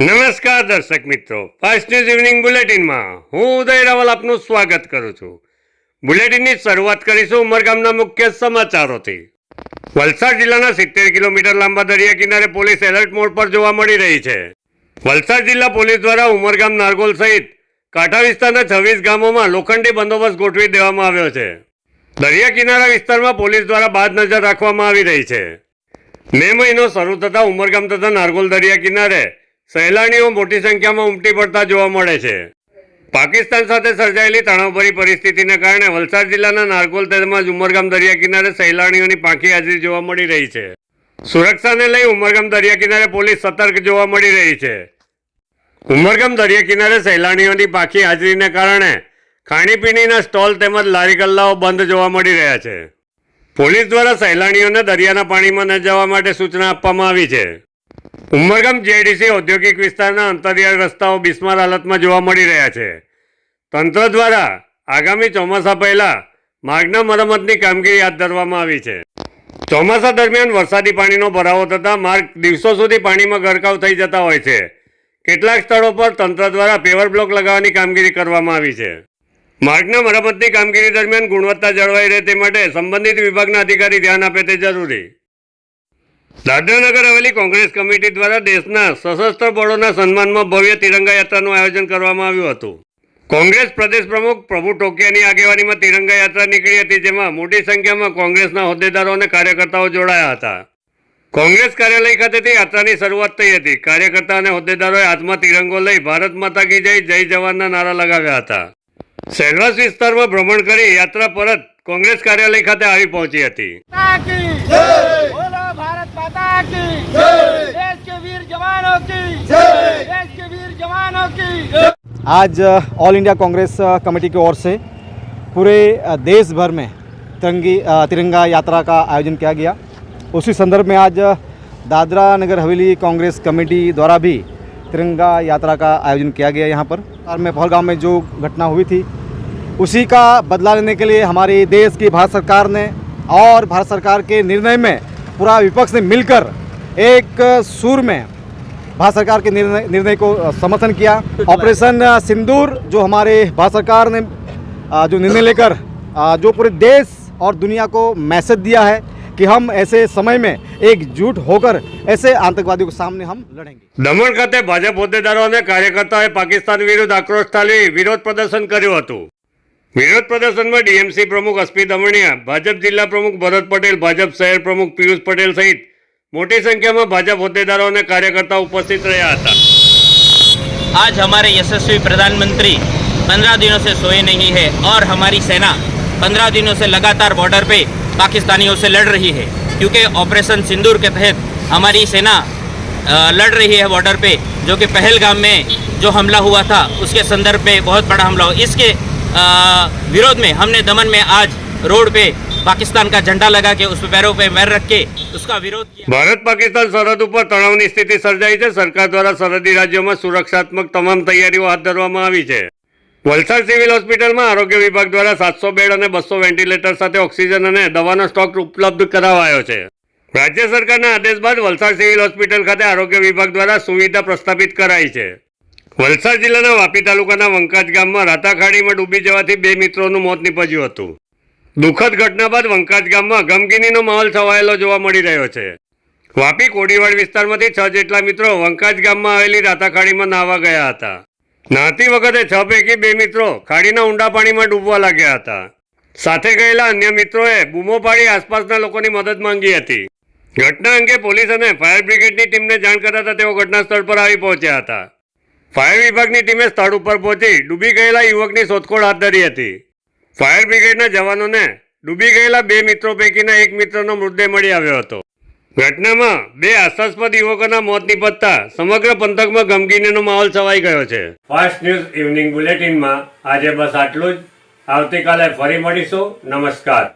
નમસ્કાર દર્શક મિત્રો. ફાસ્ટ ન્યૂઝ ઇવનિંગ બુલેટિનમાં હું ઉદય રાવલ આપનું સ્વાગત કરું છું. બુલેટિનની શરૂઆત કરીશું ઉમરગામના મુખ્ય સમાચારોથી. વલસાડ જિલ્લાના સિત્તેર કિલોમીટર લાંબા દરિયા કિનારે પોલીસ એલર્ટ મોડ પર જોવા મળી રહી છે. વલસાડ જિલ્લા પોલીસ દ્વારા ઉમરગામ નારગોલ સહિત કાંઠા વિસ્તારના છવ્વીસ ગામોમાં લોખંડી બંદોબસ્ત ગોઠવી દેવામાં આવ્યો છે. દરિયા કિનારા વિસ્તારમાં પોલીસ દ્વારા બાદ નજર રાખવામાં આવી રહી છે. મે મહિનો શરૂ થતાં ઉમરગામ તથા નારગોલ દરિયા કિનારે સહેલાણીઓ મોટી સંખ્યામાં ઉમટી પડતા જોવા મળે છે. પાકિસ્તાન સાથે સર્જાયેલી તણાવભરી પરિસ્થિતિને કારણે વલસાડ જિલ્લાના નારગોલ તેમજ ઉમરગામ દરિયા કિનારે સહેલાણીઓની પાંખી હાજરી જોવા મળી રહી છે. સુરક્ષાને લઈ ઉમરગામ દરિયા કિનારે પોલીસ સતર્ક જોવા મળી રહી છે. ઉમરગામ દરિયા કિનારે સહેલાણીઓની પાંખી હાજરીને કારણે ખાણીપીણીના સ્ટોલ તેમજ લારી ગલ્લાઓ બંધ જોવા મળી રહ્યા છે. પોલીસ દ્વારા સહેલાણીઓને દરિયાના પાણીમાં ન જવા માટે સૂચના આપવામાં આવી છે. ઉમરગામ જેડીસી ઔદ્યોગિક વિસ્તારના અંતરિયાળ રસ્તાઓ બિસ્માર હાલતમાં જોવા મળી રહ્યા છે. તંત્ર દ્વારા આગામી ચોમાસા પહેલા માર્ગના મરમ્મતની કામગીરી હાથ ધરવામાં આવી છે. ચોમાસા દરમિયાન વરસાદી પાણીનો ભરાવો થતાં માર્ગ દિવસો સુધી પાણીમાં ગરકાવ થઈ જતા હોય છે. કેટલાક સ્થળો પર તંત્ર દ્વારા પેવર બ્લોક લગાવવાની કામગીરી કરવામાં આવી છે. માર્ગના મરમ્મતની કામગીરી દરમિયાન ગુણવત્તા જળવાઈ રહે તે માટે સંબંધિત વિભાગના અધિકારી ધ્યાન આપે તે જરૂરી. દાદરાનગર હવેલી કોંગ્રેસ કમિટી દ્વારા દેશના સશસ્ત્ર બળોના સન્માનમાં ભવ્ય તિરંગા યાત્રાનું આયોજન કરવામાં આવ્યું હતું. કોંગ્રેસ પ્રદેશ પ્રમુખ પ્રભુ ટોકિયાની આગેવાનીમાં તિરંગા યાત્રા નીકળી હતી, જેમાં મોટી સંખ્યામાં કોંગ્રેસના હોદ્દેદારો અને કાર્યકર્તાઓ જોડાયા હતા. કોંગ્રેસ કાર્યાલય ખાતેથી યાત્રાની શરૂઆત થઈ હતી. કાર્યકર્તા અને હોદ્દેદારોએ હાથમાં તિરંગો લઈ ભારત માતા કી જય જય જવાનના નારા લગાવ્યા હતા. સેલવાસ વિસ્તારમાં ભ્રમણ કરી યાત્રા પરત કોંગ્રેસ કાર્યાલય ખાતે આવી પહોંચી હતી. माता की देश के वीर जवानों की। जय। देश के वीर जवानों की। आज ऑल इंडिया कांग्रेस कमेटी की ओर से पूरे देश भर में तिरंगी तिरंगा यात्रा का आयोजन किया गया। उसी संदर्भ में आज दादरा नगर हवेली कांग्रेस कमेटी द्वारा भी तिरंगा यात्रा का आयोजन किया गया यहाँ पर। और में पहलगाम में जो घटना हुई थी उसी का बदला लेने के लिए हमारी देश की भारत सरकार ने और भारत सरकार के निर्णय में पूरा विपक्ष ने मिलकर एक अ, सुर में भारत सरकार के निर्णय निर्णय को अ, समर्थन किया ऑपरेशन अ, सिंदूर जो हमारे भारत सरकार ने अ, जो निर्णय लेकर अ, जो पूरे देश और दुनिया को मैसेज दिया है कि हम ऐसे समय में एकजुट होकर ऐसे आतंकवादियों के सामने हम लड़ेंगे દમણ ખાતે ભાજપ હોદ્દેદારો અને કાર્યકર્તાઓએ પાકિસ્તાન વિરુદ્ધ આક્રોશ ઠાલવી વિરોધ પ્રદર્શન કર્યું હતું વિરોધ પ્રદર્શનમાં ડીએમસી પ્રમુખ અસ્પી દમણિયા ભાજપ જિલ્લા પ્રમુખ ભરત પટેલ ભાજપ શહેર પ્રમુખ પિયુષ પટેલ સહિત મોટી સંખ્યામાં ભાજપ હોદ્દેદારો અને કાર્યકર્તાઓ ઉપસ્થિત રહ્યા હતા आज हमारे यशस्वी प्रधानमंत्री पंद्रह दिनों से सोए नहीं है और हमारी सेना पंद्रह दिनों से लगातार बॉर्डर पे पाकिस्तानियों से लड़ रही है क्योंकि ऑपरेशन सिंदूर के तहत हमारी सेना अ, लड़ रही है बॉर्डर पे जो कि पहलगाम में जो हमला हुआ था उसके संदर्भ में बहुत बड़ा हमला हुआ इसके अ, विरोध में हमने दमन में आज रोड पे પાકિસ્તાન કા ઝંડા લગા કે ઉસ પેરો પે મેર રખ કે ઉસકા વિરોધ ભારત પાકિસ્તાન સરહદ ઉપર તણાવની સ્થિતિ સર્જાઈ છે. સરકાર દ્વારા સરહદી રાજ્યોમાં સુરક્ષાત્મક તમામ તૈયારીઓ હાથ ધરવામાં આવી છે. વલસાડ સિવિલ હોસ્પિટલમાં આરોગ્ય વિભાગ દ્વારા સાતસો બેડ અને બસો વેન્ટિલેટર સાથે ઓક્સિજન અને દવાનો સ્ટોક ઉપલબ્ધ કરાવાયો છે. રાજ્ય સરકારના આદેશ બાદ વલસાડ સિવિલ હોસ્પિટલ ખાતે આરોગ્ય વિભાગ દ્વારા સુવિધા પ્રસ્થાપિત કરાઈ છે. વલસાડ જિલ્લાના વાપી તાલુકાના વંકાજ ગામમાં રાતાખાડીમાં ડૂબી જવાથી બે મિત્રોનું મોત નીપજ્યું હતું. દુઃખદ ઘટના બાદ વંકાજ ગામમાં ગમગીનીનો માહોલ છવાયેલો જોવા મળી રહ્યો છે. વાપી કોડીવાડ વિસ્તારમાંથી છ જેટલા મિત્રો વંકાજ ગામમાં આવેલી રાતાખાડીમાં નાહવા ગયા હતા. નાહતી વખતે છ પૈકી બે મિત્રો ખાડીના ઊંડા પાણીમાં ડૂબવા લાગ્યા હતા. સાથે ગયેલા અન્ય મિત્રોએ બૂમો પાડી આસપાસના લોકોની મદદ માંગી હતી. ઘટના અંગે પોલીસ અને ફાયર બ્રિગેડની ટીમને જાણ કરાતા તેઓ ઘટના સ્થળ પર આવી પહોંચ્યા હતા. ફાયર વિભાગની ટીમે સ્થળ ઉપર પહોંચી ડૂબી ગયેલા યુવકની શોધખોળ હાથ ધરી હતી. ફાયર બ્રિગેડના જવાનોને ડૂબી ગયેલા બે મિત્રો પૈકીના એક મિત્રનો મૃતદેહ મળી આવ્યો હતો. ઘટનામાં બે આશાસ્પદ યુવકોના મોત નિપજતા સમગ્ર પંથકમાં ગમગીનીનો માહોલ છવાઈ ગયો છે. ફાસ્ટ ન્યૂઝ ઇવનિંગ બુલેટિનમાં આજે બસ આટલું જ. આવતીકાલે ફરી મળીશું. નમસ્કાર.